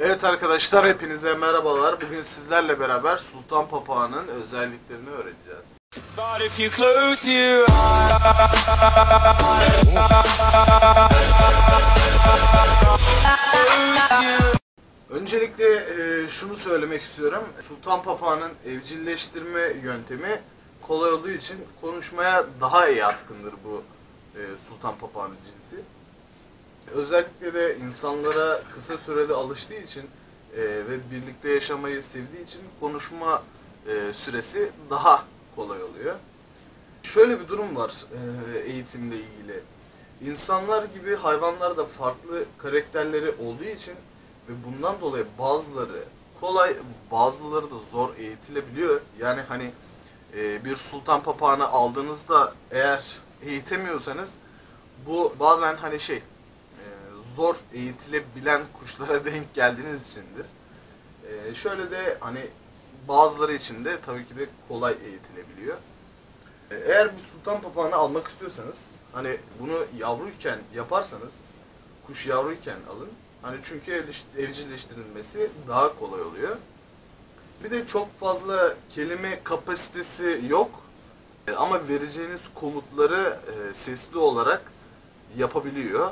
Evet arkadaşlar hepinize merhabalar. Bugün sizlerle beraber Sultan Papağan'ın özelliklerini öğreneceğiz. Öncelikle e, şunu söylemek istiyorum. Sultan Papağan'ın evcilleştirme yöntemi kolay olduğu için konuşmaya daha iyi yatkındır bu e, Sultan Papağanı cinsi. Özellikle de insanlara kısa sürede alıştığı için e, ve birlikte yaşamayı sevdiği için konuşma e, süresi daha kolay oluyor. Şöyle bir durum var e, eğitimle ilgili. İnsanlar gibi hayvanlar da farklı karakterleri olduğu için ve bundan dolayı bazıları kolay, bazıları da zor eğitilebiliyor. Yani hani e, bir sultan papağanı aldığınızda eğer eğitemiyorsanız bu bazen hani şey zor eğitilebilen kuşlara denk geldiğiniz içindir. E, şöyle de hani bazıları için de tabii ki de kolay eğitilebiliyor. E, Eğer bir sultan papağanı almak istiyorsanız hani bunu yavruyken yaparsanız kuş yavruyken alın. Hani çünkü evcilleştirilmesi daha kolay oluyor. Bir de çok fazla kelime kapasitesi yok. E, Ama vereceğiniz komutları e, sesli olarak yapabiliyor.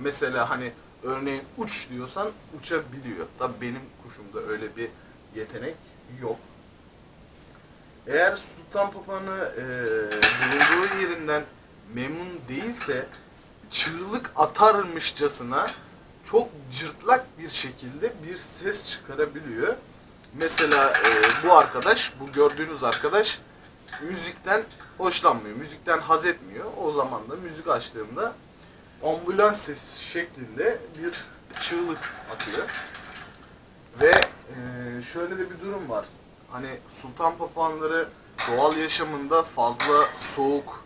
Mesela hani örneğin uç diyorsan uçabiliyor. Tabii benim kuşumda öyle bir yetenek yok. Eğer sultan papağanı e, bulunduğu yerinden memnun değilse çığlık atarmışçasına çok cırtlak bir şekilde bir ses çıkarabiliyor. Mesela e, bu arkadaş, bu gördüğünüz arkadaş müzikten hoşlanmıyor, müzikten haz etmiyor. O zaman da müzik açtığımda ambulans sesi şeklinde bir çığlık atıyor. Ve e, şöyle de bir durum var. Hani sultan papağanları doğal yaşamında fazla soğuk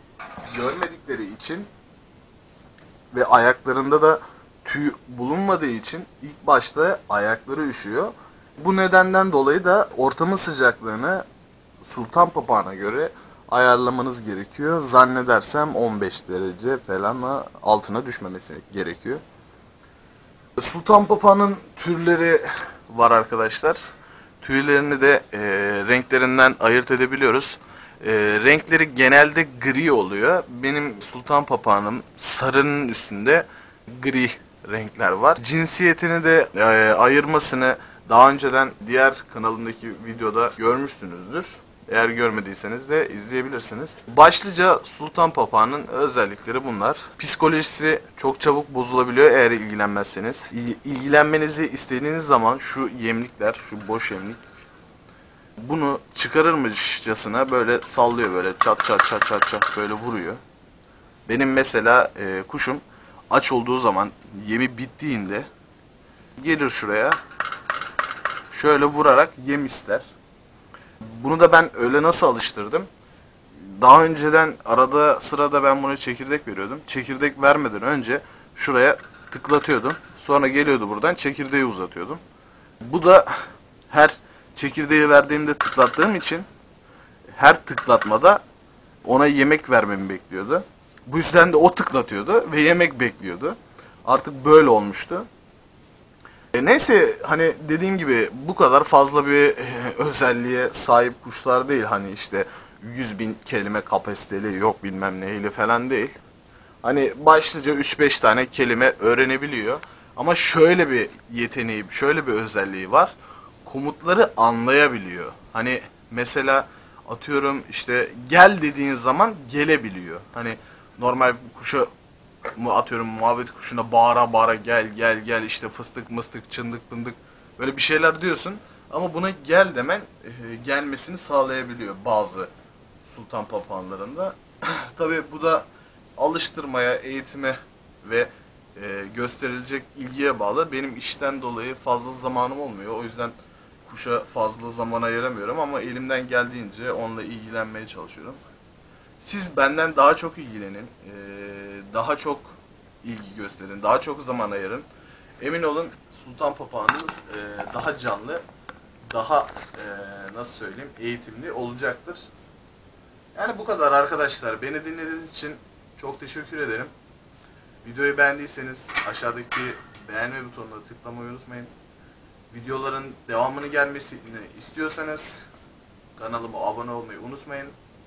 görmedikleri için ve ayaklarında da tüy bulunmadığı için ilk başta ayakları üşüyor. Bu nedenden dolayı da ortamın sıcaklığını sultan papağana göre ayarlamanız gerekiyor. Zannedersem 15 derece falan altına düşmemesi gerekiyor. Sultan papağanın türleri var arkadaşlar. Tüylerini de e, renklerinden ayırt edebiliyoruz. E, renkleri genelde gri oluyor. Benim sultan papağanım sarının üstünde gri renkler var. Cinsiyetini de e, ayırmasını daha önceden diğer kanalımdaki videoda görmüşsünüzdür. Eğer görmediyseniz de izleyebilirsiniz. Başlıca sultan papağanın özellikleri bunlar. Psikolojisi çok çabuk bozulabiliyor eğer ilgilenmezseniz. İl- İlgilenmenizi istediğiniz zaman şu yemlikler, şu boş yemlik bunu çıkarırmışçasına böyle sallıyor böyle çat çat çat çat çat böyle vuruyor. Benim mesela e, kuşum aç olduğu zaman yemi bittiğinde gelir şuraya şöyle vurarak yem ister. Bunu da ben öyle nasıl alıştırdım? Daha önceden arada sırada ben buna çekirdek veriyordum. Çekirdek vermeden önce şuraya tıklatıyordum. Sonra geliyordu buradan çekirdeği uzatıyordum. Bu da her çekirdeği verdiğimde tıklattığım için her tıklatmada ona yemek vermemi bekliyordu. Bu yüzden de o tıklatıyordu ve yemek bekliyordu. Artık böyle olmuştu. E, neyse hani dediğim gibi bu kadar fazla bir özelliğe sahip kuşlar değil. Hani işte 100 bin kelime kapasiteli yok bilmem neyle falan değil. Hani başlıca 3-5 tane kelime öğrenebiliyor. Ama şöyle bir yeteneği, şöyle bir özelliği var. Komutları anlayabiliyor. Hani mesela atıyorum işte gel dediğin zaman gelebiliyor. Hani normal kuşa atıyorum muhabbet kuşuna bağıra bağıra gel gel gel işte fıstık mıstık çındık pındık böyle bir şeyler diyorsun. Ama buna gel demen e, gelmesini sağlayabiliyor bazı sultan papağanlarında. Tabi bu da alıştırmaya, eğitime ve e, gösterilecek ilgiye bağlı. Benim işten dolayı fazla zamanım olmuyor. O yüzden kuşa fazla zaman ayıramıyorum ama elimden geldiğince onunla ilgilenmeye çalışıyorum. Siz benden daha çok ilgilenin, e, daha çok ilgi gösterin, daha çok zaman ayırın. Emin olun sultan papağanınız e, daha canlı, daha e, nasıl söyleyeyim eğitimli olacaktır. Yani bu kadar arkadaşlar. Beni dinlediğiniz için çok teşekkür ederim. Videoyu beğendiyseniz aşağıdaki beğenme butonuna tıklamayı unutmayın. videoların devamını gelmesini istiyorsanız kanalıma abone olmayı unutmayın.